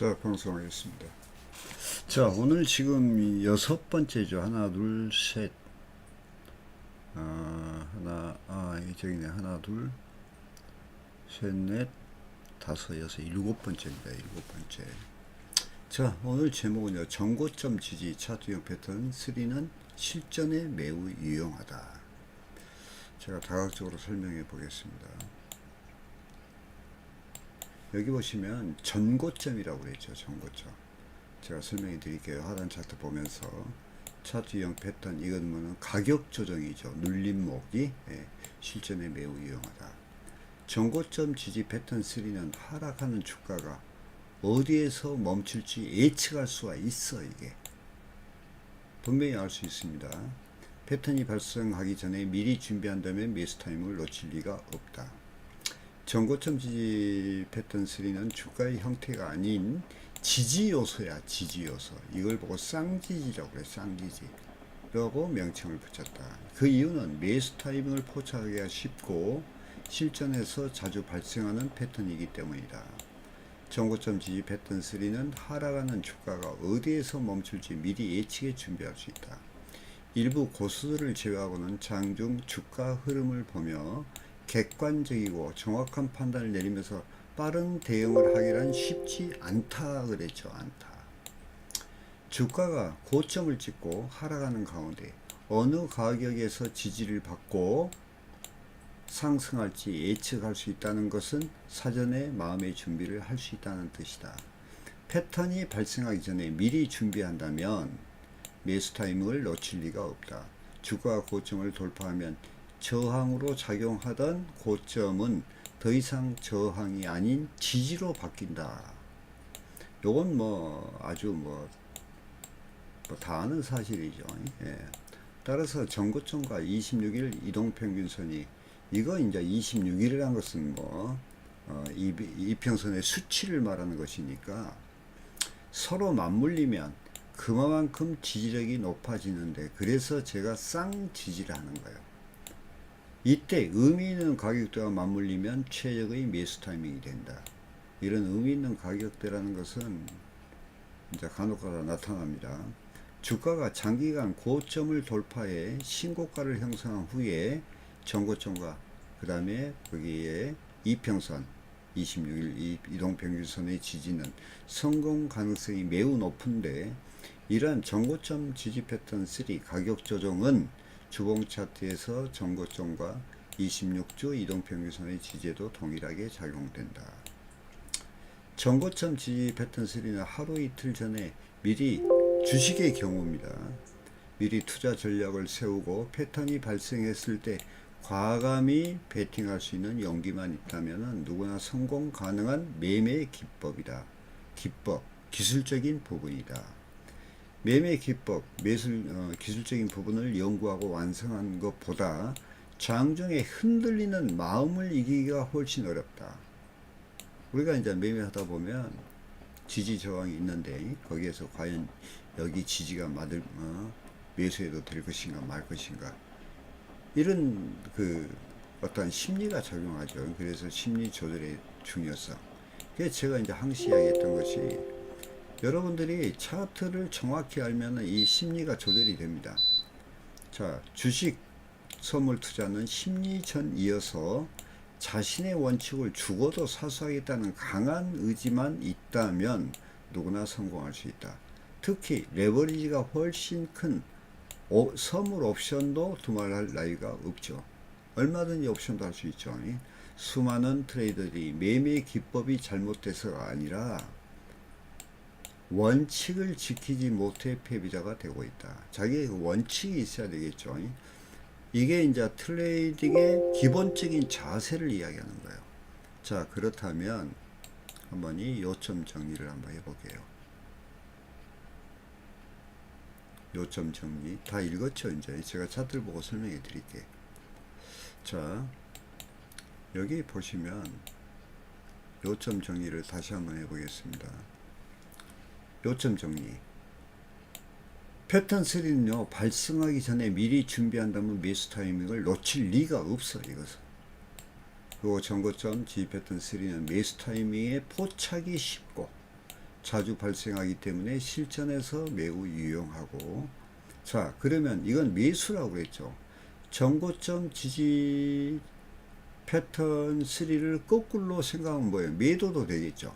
자, 방송하겠습니다. 자, 오늘 지금 이 여섯 번째죠. 하나, 둘, 셋. 아, 하나, 아, 이 저기네. 하나, 둘, 셋, 넷, 다섯, 여섯, 일곱 번째입니다. 일곱 번째. 자, 오늘 제목은요. 정고점 지지 차트형 패턴 3는 실전에 매우 유용하다. 제가 다각적으로 설명해 보겠습니다. 여기 보시면 전고점이라고 그랬죠. 전고점. 제가 설명해 드릴게요. 하단 차트 보면서 차트 유형 패턴 이건 뭐는 가격 조정이죠. 눌림목이 예, 실전에 매우 유용하다. 전고점 지지 패턴 3는 하락하는 주가가 어디에서 멈출지 예측할 수가 있어 이게 분명히 알 수 있습니다. 패턴이 발생하기 전에 미리 준비한다면 매수 타임을 놓칠 리가 없다. 전고점 지지 패턴 3는 주가의 형태가 아닌 지지 요소야 지지 요소. 이걸 보고 쌍지지라고 그래 쌍지지. 라고 명칭을 붙였다. 그 이유는 매수 타이밍을 포착하기가 쉽고 실전에서 자주 발생하는 패턴이기 때문이다. 전고점 지지 패턴 3는 하락하는 주가가 어디에서 멈출지 미리 예측해 준비할 수 있다. 일부 고수들을 제외하고는 장중 주가 흐름을 보며 객관적이고 정확한 판단을 내리면서 빠른 대응을 하기란 쉽지 않다 그랬죠 않다 주가가 고점을 찍고 하락하는 가운데 어느 가격에서 지지를 받고 상승할지 예측할 수 있다는 것은 사전에 마음의 준비를 할 수 있다는 뜻이다. 패턴이 발생하기 전에 미리 준비한다면 매수 타이밍을 놓칠 리가 없다. 주가 고점을 돌파하면 저항으로 작용하던 고점은 더 이상 저항이 아닌 지지로 바뀐다. 요건 뭐 아주 뭐, 뭐다 아는 사실이죠. 예. 따라서 전고점과 26일 이동평균선이 이거 이제 26일이라는 것은 뭐 어, 이, 이평선의 수치를 말하는 것이니까 서로 맞물리면 그만큼 지지력이 높아지는데 그래서 제가 쌍지지를 하는 거예요. 이때 의미 있는 가격대와 맞물리면 최적의 매수 타이밍이 된다. 이런 의미 있는 가격대라는 것은 이제 간혹가다 나타납니다. 주가가 장기간 고점을 돌파해 신고가를 형성한 후에 전고점과 그 다음에 거기에 이평선 26일 이동평균선의 지지는 성공 가능성이 매우 높은데 이러한 전고점 지지 패턴 3 가격 조정은 주봉 차트에서 전고점과 26주 이동평균선의 지지에도 동일하게 작용된다. 전고점 지지 패턴 3는 하루 이틀 전에 미리 주식의 경우입니다. 미리 투자 전략을 세우고 패턴이 발생했을 때 과감히 베팅할 수 있는 용기만 있다면 누구나 성공 가능한 매매 기법이다. 기법, 기술적인 부분이다. 매매 기법, 매술 어, 기술적인 부분을 연구하고 완성한 것보다 장중에 흔들리는 마음을 이기기가 훨씬 어렵다. 우리가 이제 매매하다 보면 지지 저항이 있는데 거기에서 과연 여기 지지가 맞을 어, 매수해도 될 것인가 말 것인가 이런 그 어떤 심리가 작용하죠. 그래서 심리 조절의 중요성. 그래서 제가 이제 항시 이야기했던 것이 여러분들이 차트를 정확히 알면 이 심리가 조절이 됩니다. 자, 주식 선물 투자는 심리 전 이어서 자신의 원칙을 죽어도 사수하겠다는 강한 의지만 있다면 누구나 성공할 수 있다. 특히 레버리지가 훨씬 큰 오, 선물 옵션도 두말할 나위가 없죠. 얼마든지 옵션도 할 수 있죠. 수많은 트레이더들이 매매 기법이 잘못돼서가 아니라 원칙을 지키지 못해 패배자가 되고 있다. 자기의 그 원칙이 있어야 되겠죠. 이게 이제 트레이딩의 기본적인 자세를 이야기하는 거예요. 자, 그렇다면 한번 이 요점 정리를 한번 해볼게요. 요점 정리 다 읽었죠 이제 제가 차트를 보고 설명해 드릴게요 자 여기 보시면 요점 정리를 다시 한번 해보겠습니다 요점 정리 패턴 3는요 발생하기 전에 미리 준비한다면 매수 타이밍을 놓칠 리가 없어 이것은 그리고 전고점 G 패턴 3는 매수 타이밍에 포착이 쉽고 자주 발생하기 때문에 실전에서 매우 유용하고 자 그러면 이건 매수라고 그랬죠. 정고점 지지 패턴 3를 거꾸로 생각하면 뭐예요? 매도도 되겠죠.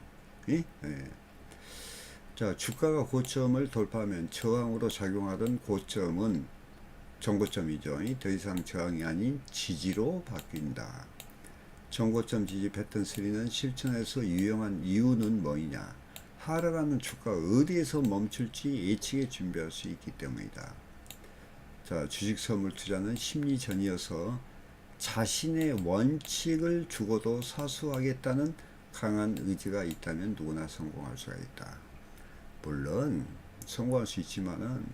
예? 예. 자, 주가가 고점을 돌파하면 저항으로 작용하던 고점은 정고점이죠. 더 이상 저항이 아닌 지지로 바뀐다. 정고점 지지 패턴 3는 실천에서 유용한 이유는 뭐이냐? 하락하는 주가가 어디에서 멈출지 예측에 준비할 수 있기 때문이다. 자, 주식 선물 투자는 심리전이어서 자신의 원칙을 주고도 사수하겠다는 강한 의지가 있다면 누구나 성공할 수가 있다. 물론 성공할 수 있지만은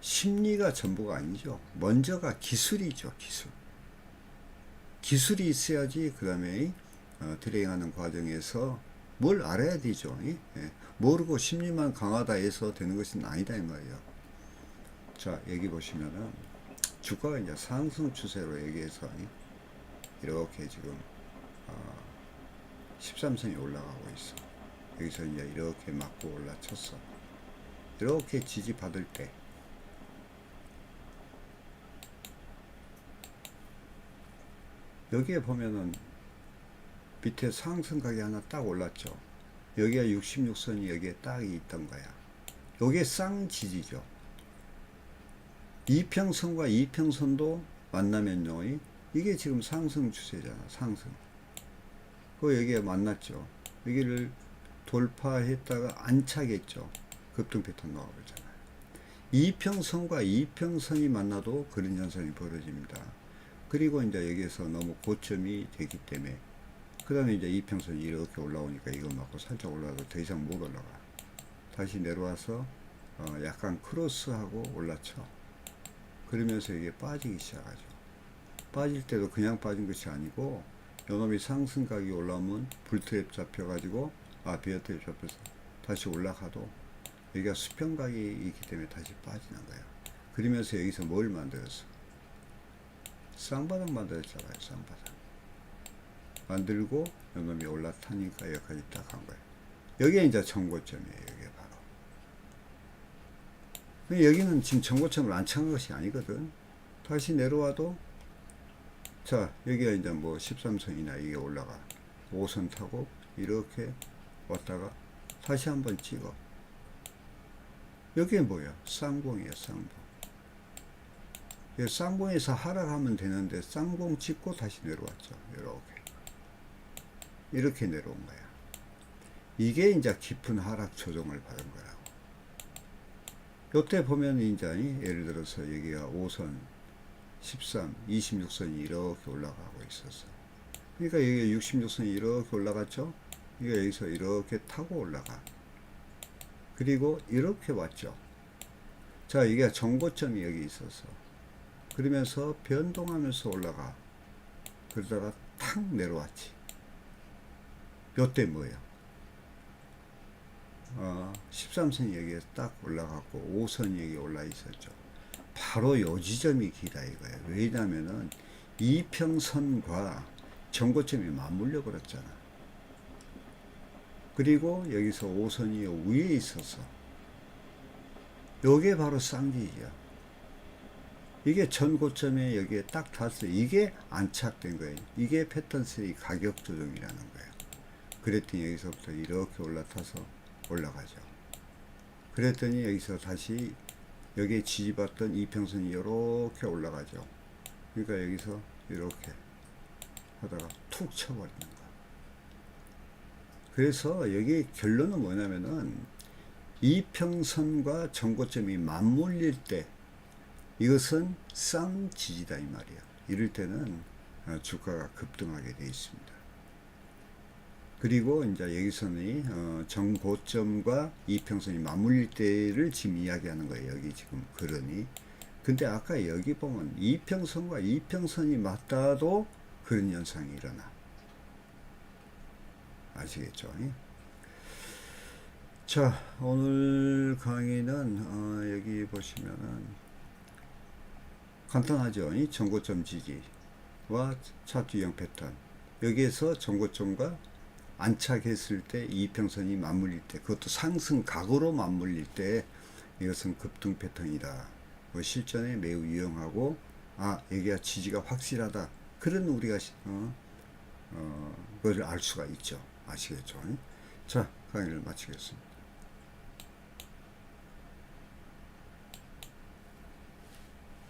심리가 전부가 아니죠. 먼저가 기술이죠, 기술. 기술이 있어야지 그 다음에 어, 트레이닝하는 과정에서 뭘 알아야 되죠. 예? 예. 모르고 심리만 강하다 해서 되는 것은 아니다 이 말이에요. 자 여기 보시면은 주가가 이제 상승 추세로 얘기해서 예? 이렇게 지금 어, 13선이 올라가고 있어. 여기서 이제 이렇게 맞고 올라쳤어. 이렇게 지지 받을 때 여기에 보면은 밑에 상승각이 하나 딱 올랐죠. 여기가 66선이 여기에 딱 있던 거야. 요게 쌍지지죠. 이평선과 이평선도 만나면요. 이- 이게 지금 상승 추세잖아. 상승. 그 여기에 만났죠. 여기를 돌파했다가 안 차겠죠. 급등 패턴 나와버리잖아요. 이평선과 이평선이 만나도 그런 현상이 벌어집니다. 그리고 이제 여기에서 너무 고점이 되기 때문에 그 다음에 이제 이평선이 이렇게 올라오니까 이거 맞고 살짝 올라가도 더 이상 못 올라가. 다시 내려와서 어 약간 크로스하고 올라쳐. 그러면서 이게 빠지기 시작하죠. 빠질 때도 그냥 빠진 것이 아니고 요놈이 상승각이 올라오면 불트랩 잡혀가지고 아 비어트랩 잡혀서 다시 올라가도 여기가 수평각이 있기 때문에 다시 빠지는 거야. 그러면서 여기서 뭘 만들었어? 쌍바닥 만들었잖아요. 쌍바닥. 만들고 요놈이 올라타니까 여기까지 딱 한 거예요. 여기에 이제 정고점이에요. 여기 바로. 여기는 지금 정고점을 안 찬 것이 아니거든. 다시 내려와도 자 여기가 이제 뭐 13선이나 이게 올라가 5선 타고 이렇게 왔다가 다시 한번 찍어. 여기에 뭐야? 쌍봉이에요. 쌍봉. 이 쌍봉에서 하락하면 되는데 쌍봉 찍고 다시 내려왔죠. 이렇게. 이렇게 내려온 거야. 이게 이제 깊은 하락 조정을 받은 거라고. 요때 보면 이제 예를 들어서 여기가 5선, 13, 26선이 이렇게 올라가고 있었어. 그러니까 여기 66선이 이렇게 올라갔죠. 여기서 이렇게 타고 올라가. 그리고 이렇게 왔죠. 자, 이게 정고점이 여기 있어서. 그러면서 변동하면서 올라가. 그러다가 탁 내려왔지. 요때 뭐예요? 어, 13선이 여기에 딱 올라갔고 5선이 여기 올라 있었죠. 바로 요 지점이 기다 이거예요. 왜냐면은 이평선과 정고점이 맞물려 버렸잖아. 그리고 여기서 5선이 위에 있어서 요게 바로 쌍지죠. 이게 전 고점에 여기에 딱 닿았어요. 이게 안착된 거예요. 이게 패턴 3 가격 조정이라는 거예요. 그랬더니 여기서부터 이렇게 올라타서 올라가죠. 그랬더니 여기서 다시 여기에 지지받던 이평선이 이렇게 올라가죠. 그러니까 여기서 이렇게 하다가 툭 쳐버리는 거. 그래서 여기 결론은 뭐냐면은 이평선과 정고점이 맞물릴 때 이것은 쌍지지다 이 말이야. 이럴 때는 어, 주가가 급등하게 되어 있습니다. 그리고 이제 여기서는 어, 정고점과 이평선이 맞물릴 때를 지금 이야기하는 거예요. 여기 지금 그러니. 근데 아까 여기 보면 이평선과 이평선이 맞닿아도 그런 현상이 일어나. 아시겠죠? 자, 오늘 강의는 어, 여기 보시면은 간단하죠. 이 정고점 지지와 차트 유형 패턴. 여기에서 정고점과 안착했을 때 이평선이 맞물릴 때 그것도 상승 각으로 맞물릴 때 이것은 급등 패턴이다. 뭐 실전에 매우 유용하고 아 여기가 지지가 확실하다. 그런 우리가 시- 어, 어, 그걸 알 수가 있죠. 아시겠죠? 자 강의를 마치겠습니다.